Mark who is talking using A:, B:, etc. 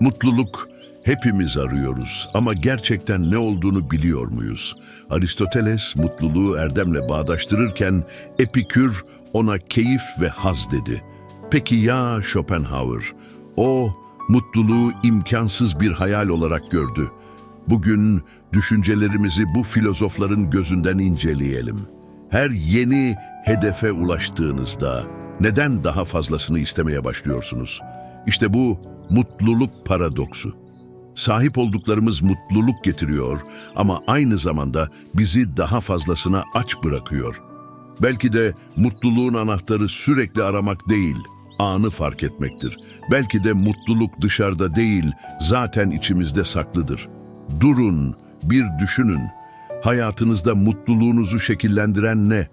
A: Mutluluk hepimiz arıyoruz ama gerçekten ne olduğunu biliyor muyuz? Aristoteles mutluluğu erdemle bağdaştırırken Epikür ona keyif ve haz dedi. Peki ya Schopenhauer? O mutluluğu imkansız bir hayal olarak gördü. Bugün düşüncelerimizi bu filozofların gözünden inceleyelim. Her yeni hedefe ulaştığınızda neden daha fazlasını istemeye başlıyorsunuz? İşte bu mutluluk paradoksu. Sahip olduklarımız mutluluk getiriyor ama aynı zamanda bizi daha fazlasına aç bırakıyor. Belki de mutluluğun anahtarı sürekli aramak değil, anı fark etmektir. Belki de mutluluk dışarıda değil, zaten içimizde saklıdır. Durun, bir düşünün. Hayatınızda mutluluğunuzu şekillendiren ne?